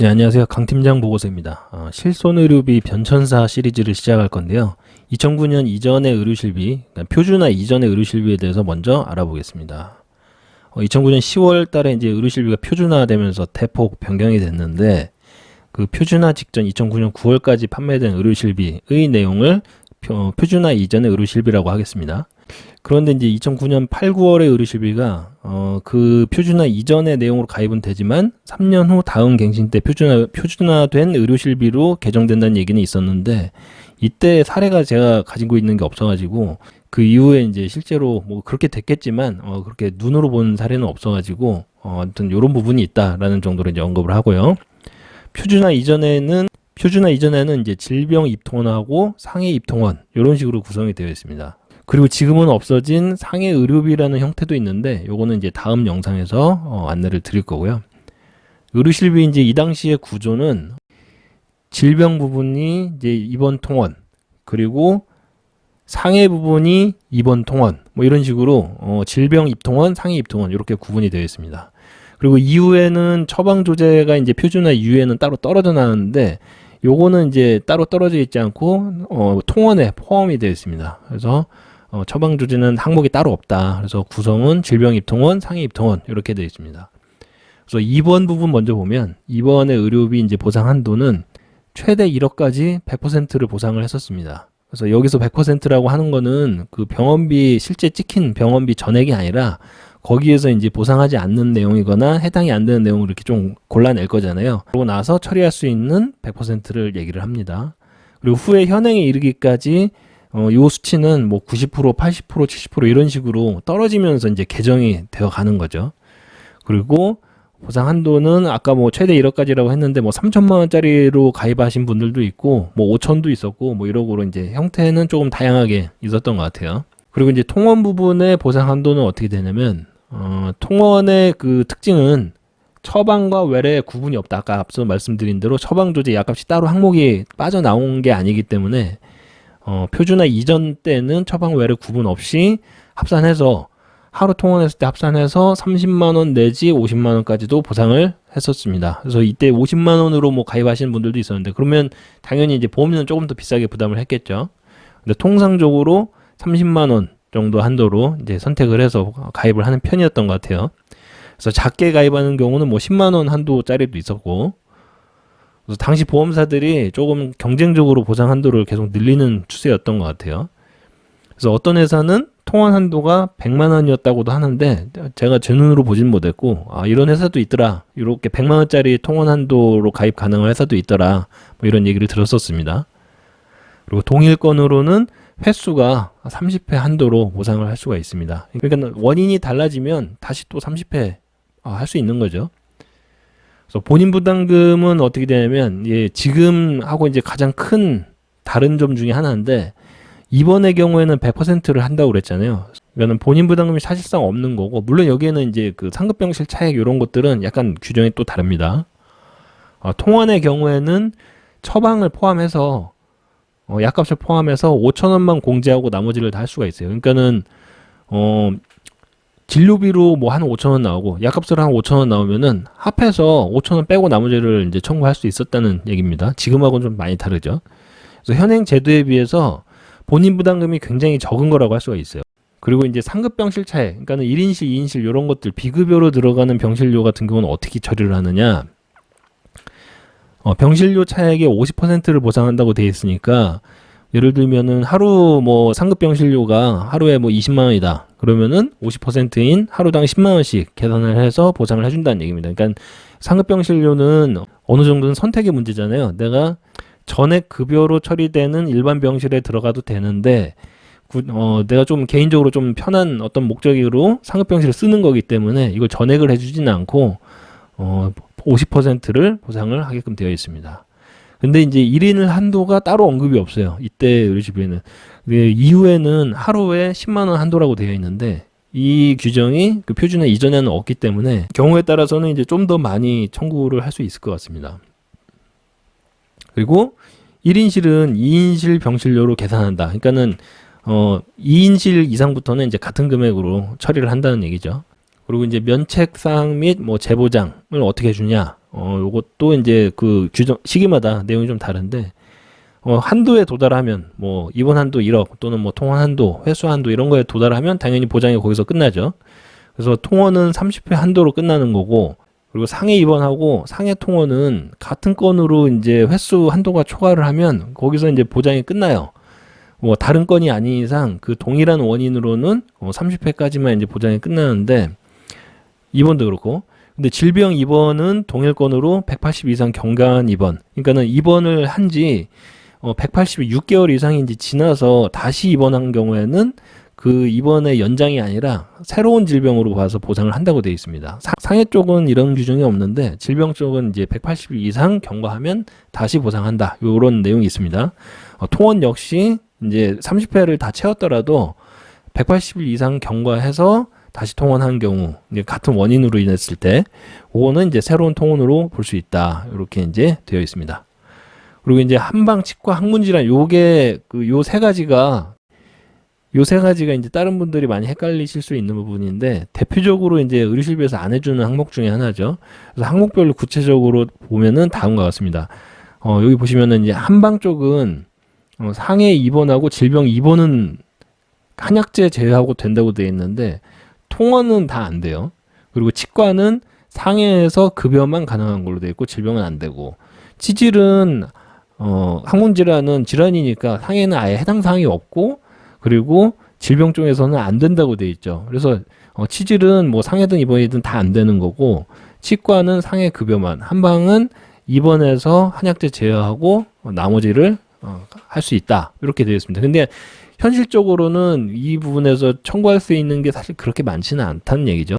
네, 안녕하세요. 강 팀장 보고서입니다. 어, 실손 의료비 변천사 시리즈를 시작할 건데요. 2009년 이전의 의료실비, 그러니까 표준화 이전의 의료실비에 대해서 먼저 알아보겠습니다. 어, 2009년 10월 달에 이제 의료실비가 표준화되면서 대폭 변경이 됐는데 그 표준화 직전 2009년 9월까지 판매된 의료실비의 내용을 표, 표준화 이전의 의료실비라고 하겠습니다. 그런데 이제 2009년 8, 9월의 의료실비가 어, 그 표준화 이전의 내용으로 가입은 되지만 3년 후 다음 갱신 때 표준화 표준화된 의료실비로 개정된다는 얘기는 있었는데 이때 사례가 제가 가지고 있는 게 없어가지고 그 이후에 이제 실제로 뭐 그렇게 됐겠지만 어, 그렇게 눈으로 본 사례는 없어가지고 어, 아무튼 이런 부분이 있다라는 정도로 이제 언급을 하고요. 표준화 이전에는 표준화 이전에는 이제 질병 입통원하고 상해 입통원 이런 식으로 구성이 되어 있습니다. 그리고 지금은 없어진 상해 의료비라는 형태도 있는데 요거는 이제 다음 영상에서 어, 안내를 드릴 거고요. 의료실비 이제 이 당시의 구조는 질병 부분이 이제 입원 통원 그리고 상해 부분이 입원 통원 뭐 이런 식으로 어, 질병 입통원, 상해 입통원 이렇게 구분이 되어 있습니다. 그리고 이후에는 처방 조제가 이제 표준화 이후에는 따로 떨어져 나왔는데 요거는 이제 따로 떨어져 있지 않고 어, 통원에 포함이 되어 있습니다. 그래서 어, 처방 조제는 항목이 따로 없다. 그래서 구성은 질병 입통원, 상해 입통원 이렇게 되어 있습니다. 그래서 2번 부분 먼저 보면 2번의 의료비 이제 보상 한도는 최대 1억까지 100%를 보상을 했었습니다. 그래서 여기서 100%라고 하는 거는 그 병원비 실제 찍힌 병원비 전액이 아니라 거기에서 이제 보상하지 않는 내용이거나 해당이 안 되는 내용을 이렇게 좀 골라낼 거잖아요. 그러고 나서 처리할 수 있는 100%를 얘기를 합니다. 그리고 후에 현행에 이르기까지 어, 요 수치는 뭐 90%, 80%, 70% 이런 식으로 떨어지면서 이제 개정이 되어 가는 거죠. 그리고 보상 한도는 아까 뭐 최대 1억까지라고 했는데 뭐 3천만 원짜리로 가입하신 분들도 있고 뭐 5천도 있었고 뭐 이러고로 이제 형태는 조금 다양하게 있었던 것 같아요. 그리고 이제 통원 부분의 보상 한도는 어떻게 되냐면 어, 통원의 그 특징은 처방과 외래 구분이 없다. 아까 앞서 말씀드린 대로 처방 조제 약값이 따로 항목이 빠져나온 게 아니기 때문에 어, 표준화 이전 때는 처방 외래 구분 없이 합산해서 하루 통원했을 때 합산해서 30만 원 내지 50만 원까지도 보상을 했었습니다. 그래서 이때 50만 원으로 뭐 가입하시는 분들도 있었는데 그러면 당연히 이제 보험료는 조금 더 비싸게 부담을 했겠죠. 근데 통상적으로 30만 원 정도 한도로 이제 선택을 해서 가입을 하는 편이었던 것 같아요. 그래서 작게 가입하는 경우는 뭐 10만 원 한도짜리도 있었고 그래서 당시 보험사들이 조금 경쟁적으로 보상 한도를 계속 늘리는 추세였던 것 같아요. 그래서 어떤 회사는 통원 한도가 100만 원이었다고도 하는데 제가 제 눈으로 보진 못했고 아 이런 회사도 있더라 이렇게 100만 원짜리 통원 한도로 가입 가능한 회사도 있더라 뭐 이런 얘기를 들었었습니다. 그리고 동일 건으로는 횟수가 30회 한도로 보상을 할 수가 있습니다. 그러니까 원인이 달라지면 다시 또 30회 할 수 있는 거죠. 그래서 본인 부담금은 어떻게 되냐면 예, 지금 하고 이제 가장 큰 다른 점 중에 하나인데 이번의 경우에는 100%를 한다고 그랬잖아요. 그러니까 본인 부담금이 사실상 없는 거고 물론 여기에는 이제 그 상급 병실 차액 이런 것들은 약간 규정이 또 다릅니다. 어, 통원의 경우에는 처방을 포함해서 어, 약값을 포함해서 5천 원만 공제하고 나머지를 다 할 수가 있어요. 그러니까는 어 진료비로 뭐 한 5천 원 나오고 약값으로 한 5천 원 나오면은 합해서 5천 원 빼고 나머지를 이제 청구할 수 있었다는 얘기입니다. 지금하고는 좀 많이 다르죠. 그래서 현행 제도에 비해서 본인 부담금이 굉장히 적은 거라고 할 수가 있어요. 그리고 이제 상급 병실 차액, 그러니까는 1인실, 2인실 이런 것들 비급여로 들어가는 병실료 같은 경우는 어떻게 처리를 하느냐? 어, 병실료 차액의 50%를 보상한다고 돼 있으니까 예를 들면은 하루 뭐 상급 병실료가 하루에 뭐 20만 원이다. 그러면은 50%인 하루당 10만 원씩 계산을 해서 보상을 해준다는 얘기입니다. 그러니까 상급 병실료는 어느 정도는 선택의 문제잖아요. 내가 전액 급여로 처리되는 일반 병실에 들어가도 되는데 구, 어, 내가 좀 개인적으로 좀 편한 어떤 목적으로 상급 병실을 쓰는 거기 때문에 이걸 전액을 해주지는 않고 어, 50%를 보상을 하게끔 되어 있습니다. 근데 이제 1인 한도가 따로 언급이 없어요. 이때 의료집에는. 이후에는 하루에 10만 원 한도라고 되어 있는데 이 규정이 그 표준화 이전에는 없기 때문에 경우에 따라서는 이제 좀 더 많이 청구를 할 수 있을 것 같습니다. 그리고 1인실은 2인실 병실료로 계산한다. 그러니까는 어 2인실 이상부터는 이제 같은 금액으로 처리를 한다는 얘기죠. 그리고 이제 면책사항 및 뭐 재보장을 어떻게 해주냐. 어, 요것도 이제 그 규정, 시기마다 내용이 좀 다른데, 어, 한도에 도달하면, 뭐, 입원 한도 1억 또는 뭐 통원 한도, 회수 한도 이런 거에 도달하면 당연히 보장이 거기서 끝나죠. 그래서 통원은 30회 한도로 끝나는 거고, 그리고 상해 입원하고 상해 통원은 같은 건으로 이제 횟수 한도가 초과를 하면 거기서 이제 보장이 끝나요. 뭐 다른 건이 아닌 이상 그 동일한 원인으로는 어 30회까지만 이제 보장이 끝나는데 입원도 그렇고 근데 질병 입원은 동일 건으로 180 이상 경과한 입원. 그러니까는 입원을 한지 어 186개월 이상이 이제 지나서 다시 입원한 경우에는 그 입원의 연장이 아니라 새로운 질병으로 봐서 보상을 한다고 되어 있습니다. 사- 상해 쪽은 이런 규정이 없는데 질병 쪽은 이제 180일 이상 경과하면 다시 보상한다. 이런 내용이 있습니다. 어, 통원 역시 이제 30회를 다 채웠더라도 180일 이상 경과해서 다시 통원한 경우 같은 원인으로 인했을 때 그거는 이제 새로운 통원으로 볼 수 있다. 이렇게 이제 되어 있습니다. 그리고 이제 한방 치과 항문 질환 요게 그 요 세 가지가 요 세 가지가 이제 다른 분들이 많이 헷갈리실 수 있는 부분인데 대표적으로 이제 의료실비에서 안 해주는 항목 중에 하나죠. 그래서 항목별로 구체적으로 보면은 다음과 같습니다. 어, 여기 보시면은 이제 한방 쪽은 어, 상해 입원하고 질병 입원은 한약제 제외하고 된다고 되어 있는데 통원은 다 안 돼요. 그리고 치과는 상해에서 급여만 가능한 걸로 되어 있고 질병은 안 되고 치질은 어, 항문 질환은 질환이니까 상해는 아예 해당 사항이 없고 그리고 질병 쪽에서는 안 된다고 돼 있죠. 그래서 어, 치질은 뭐 상해든 입원이든 다 안 되는 거고 치과는 상해 급여만 한방은 입원해서 한약제 제어하고 어, 나머지를 어, 할 수 있다 이렇게 되어 있습니다. 근데 현실적으로는 이 부분에서 청구할 수 있는 게 사실 그렇게 많지는 않다는 얘기죠.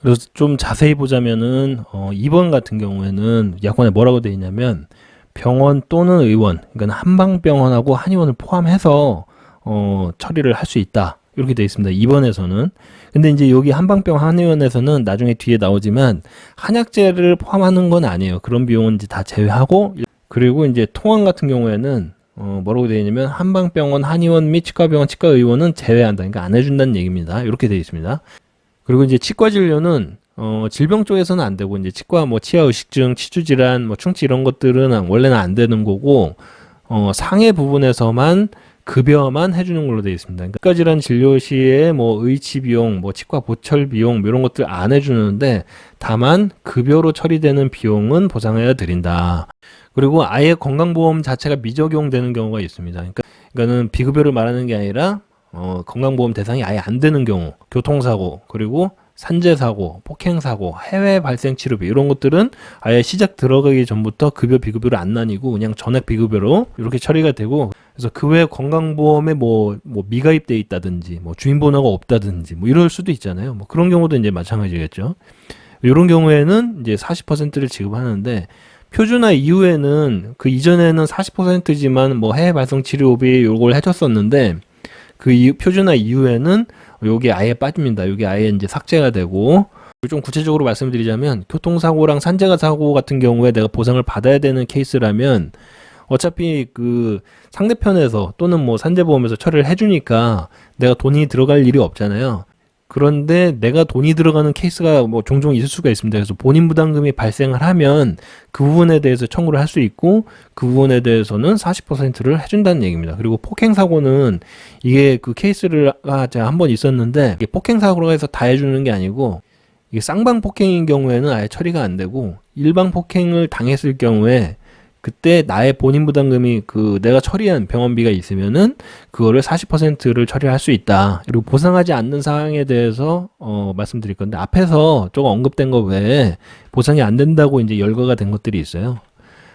그래서 좀 자세히 보자면은 어, 입원 같은 경우에는 약관에 뭐라고 되어 있냐면 병원 또는 의원, 그러니까 한방병원하고 한의원을 포함해서 어, 처리를 할 수 있다. 이렇게 되어 있습니다. 입원에서는. 근데 이제 여기 한방병 한의원에서는 나중에 뒤에 나오지만 한약제를 포함하는 건 아니에요. 그런 비용은 이제 다 제외하고 그리고 이제 통원 같은 경우에는 어, 뭐라고 되어 있냐면 한방병원 한의원 및 치과병원 치과의원은 제외한다. 그러니까 안 해준다는 얘기입니다. 이렇게 되어 있습니다. 그리고 이제 치과 진료는 어, 질병 쪽에서는 안 되고 이제 치과 뭐 치아 의식증, 치주 질환, 뭐 충치 이런 것들은 원래는 안 되는 거고 어, 상해 부분에서만 급여만 해주는 걸로 되어 있습니다. 그러니까 치과 질환 진료 시에 뭐 의치 비용, 뭐 치과 보철 비용 뭐 이런 것들 안 해주는데 다만 급여로 처리되는 비용은 보상해야 드린다. 그리고 아예 건강보험 자체가 미적용되는 경우가 있습니다. 그러니까 이거는 비급여를 말하는 게 아니라 어, 건강보험 대상이 아예 안 되는 경우, 교통사고, 그리고 산재사고, 폭행사고, 해외 발생 치료비 이런 것들은 아예 시작 들어가기 전부터 급여 비급여로 안 나뉘고 그냥 전액 비급여로 이렇게 처리가 되고 그래서 그 외 건강보험에 뭐, 뭐 미가입돼 있다든지 뭐 주인번호가 없다든지 뭐 이럴 수도 있잖아요. 뭐 그런 경우도 이제 마찬가지겠죠. 이런 경우에는 이제 40%를 지급하는데 표준화 이후에는 그 이전에는 40%지만 뭐 해외 발생 치료비 요걸 해줬었는데 그 이후, 표준화 이후에는 요게 아예 빠집니다. 요게 아예 이제 삭제가 되고 좀 구체적으로 말씀드리자면 교통사고랑 산재가 사고 같은 경우에 내가 보상을 받아야 되는 케이스라면 어차피 그 상대편에서 또는 뭐 산재보험에서 처리를 해주니까 내가 돈이 들어갈 일이 없잖아요. 그런데 내가 돈이 들어가는 케이스가 뭐 종종 있을 수가 있습니다. 그래서 본인 부담금이 발생을 하면 그 부분에 대해서 청구를 할 수 있고 그 부분에 대해서는 40%를 해준다는 얘기입니다. 그리고 폭행 사고는 이게 그 케이스를 아, 제가 한 번 있었는데 폭행 사고로 해서 다 해주는 게 아니고 이게 쌍방 폭행인 경우에는 아예 처리가 안 되고 일방 폭행을 당했을 경우에 그때 나의 본인 부담금이 그 내가 처리한 병원비가 있으면은 그거를 40%를 처리할 수 있다. 그리고 보상하지 않는 사항에 대해서 어 말씀드릴 건데 앞에서 조금 언급된 거 외에 보상이 안 된다고 이제 열거가 된 것들이 있어요.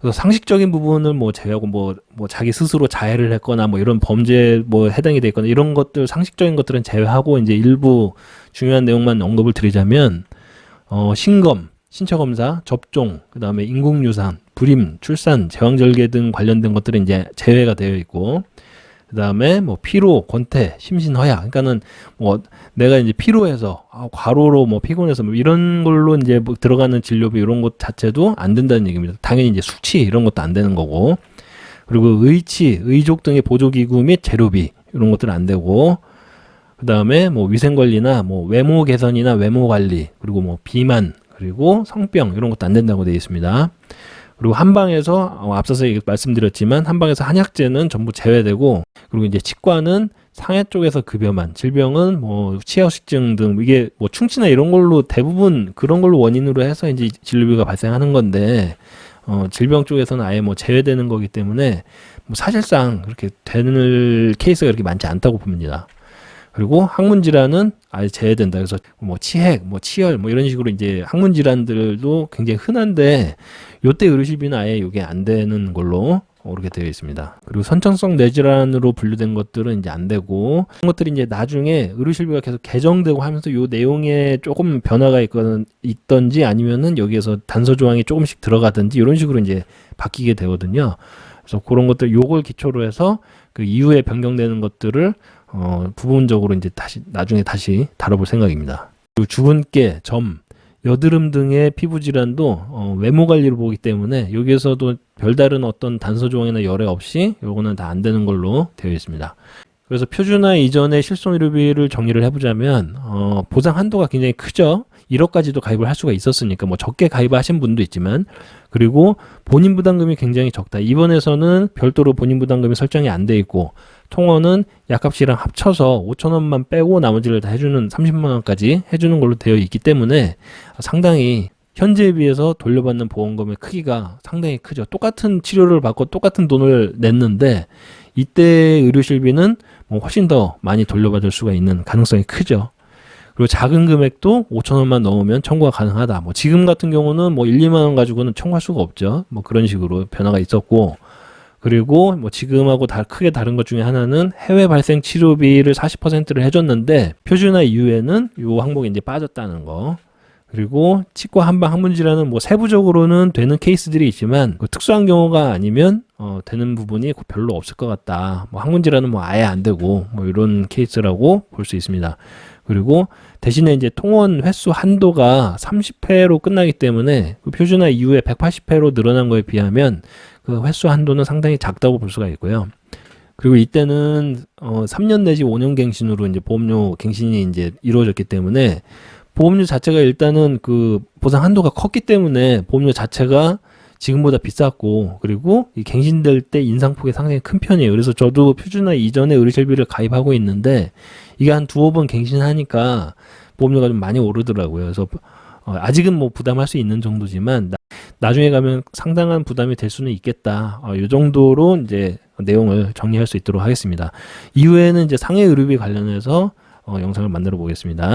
그래서 상식적인 부분을 뭐 제외하고 뭐, 뭐 자기 스스로 자해를 했거나 뭐 이런 범죄 뭐 해당이 돼 있거나 이런 것들 상식적인 것들은 제외하고 이제 일부 중요한 내용만 언급을 드리자면 어 신검, 신처검사, 접종, 그다음에 인공유산, 불임, 출산, 제왕절개 등 관련된 것들은 이제 제외가 되어 있고 그다음에 뭐 피로, 권태, 심신 허약. 그러니까는 뭐 내가 이제 피로해서 아, 과로로 뭐 피곤해서 뭐 이런 걸로 이제 뭐 들어가는 진료비 이런 것 자체도 안 된다는 얘기입니다. 당연히 이제 수치 이런 것도 안 되는 거고. 그리고 의치, 의족 등의 보조기구 및 재료비 이런 것들은 안 되고 그 다음에 뭐 위생 관리나 뭐 외모 개선이나 외모 관리 그리고 뭐 비만 그리고 성병 이런 것도 안 된다고 되어 있습니다. 그리고 한방에서 어, 앞서서 말씀드렸지만 한방에서 한약재는 전부 제외되고 그리고 이제 치과는 상해 쪽에서 급여만 질병은 뭐 치아식증 등 이게 뭐 충치나 이런 걸로 대부분 그런 걸로 원인으로 해서 이제 진료비가 발생하는 건데 어 질병 쪽에서는 아예 뭐 제외되는 거기 때문에 뭐 사실상 그렇게 되는 케이스가 그렇게 많지 않다고 봅니다. 그리고 항문 질환은 아예 제외된다. 그래서 뭐 치핵, 뭐 치열, 뭐 이런 식으로 이제 항문 질환들도 굉장히 흔한데 요때 의료실비는 아예 이게 안 되는 걸로 그렇게 되어 있습니다. 그리고 선천성 뇌질환으로 분류된 것들은 이제 안 되고 그런 것들이 이제 나중에 의료실비가 계속 개정되고 하면서 요 내용에 조금 변화가 있거든 있던지 아니면은 여기에서 단서 조항이 조금씩 들어가든지 이런 식으로 이제 바뀌게 되거든요. 그래서 그런 것들 요걸 기초로 해서 그 이후에 변경되는 것들을 어 부분적으로 이제 다시 나중에 다시 다뤄볼 생각입니다. 그리고 주근깨, 점, 여드름 등의 피부 질환도 어, 외모 관리를 보기 때문에 여기에서도 별다른 어떤 단서 조항이나 열애 없이 요거는 다 안 되는 걸로 되어 있습니다. 그래서 표준화 이전의 실손의료비를 정리를 해보자면 어, 보상 한도가 굉장히 크죠. 1억까지도 가입을 할 수가 있었으니까 뭐 적게 가입하신 분도 있지만 그리고 본인 부담금이 굉장히 적다. 이번에서는 별도로 본인 부담금이 설정이 안 돼 있고 통원은 약값이랑 합쳐서 5천 원만 빼고 나머지를 다 해주는 30만 원까지 해주는 걸로 되어 있기 때문에 상당히 현재에 비해서 돌려받는 보험금의 크기가 상당히 크죠. 똑같은 치료를 받고 똑같은 돈을 냈는데 이때 의료실비는 뭐 훨씬 더 많이 돌려받을 수가 있는 가능성이 크죠. 그리고 작은 금액도 5천 원만 넘으면 청구가 가능하다. 뭐 지금 같은 경우는 뭐 1, 2만 원 가지고는 청구할 수가 없죠. 뭐 그런 식으로 변화가 있었고 그리고 뭐 지금하고 다 크게 다른 것 중에 하나는 해외 발생 치료비를 40%를 해줬는데 표준화 이후에는 요 항목이 이제 빠졌다는 거. 그리고 치과 한방 항문 질환은 뭐 세부적으로는 되는 케이스들이 있지만 그 특수한 경우가 아니면 어 되는 부분이 별로 없을 것 같다. 뭐 항문 질환은 뭐 아예 안 되고 뭐 이런 케이스라고 볼 수 있습니다. 그리고 대신에 이제 통원 횟수 한도가 30회로 끝나기 때문에 그 표준화 이후에 180회로 늘어난 거에 비하면 그 횟수 한도는 상당히 작다고 볼 수가 있고요. 그리고 이때는 어 3년 내지 5년 갱신으로 이제 보험료 갱신이 이제 이루어졌기 때문에 보험료 자체가 일단은 그 보상 한도가 컸기 때문에 보험료 자체가 지금보다 비쌌고 그리고 이 갱신될 때 인상폭이 상당히 큰 편이에요. 그래서 저도 표준화 이전에 의료실비를 가입하고 있는데 이게 한 두어 번 갱신하니까 보험료가 좀 많이 오르더라고요. 그래서 어, 아직은 뭐 부담할 수 있는 정도지만 나, 나중에 가면 상당한 부담이 될 수는 있겠다. 어, 이 정도로 이제 내용을 정리할 수 있도록 하겠습니다. 이후에는 이제 상해 의료비 관련해서 어, 영상을 만들어 보겠습니다.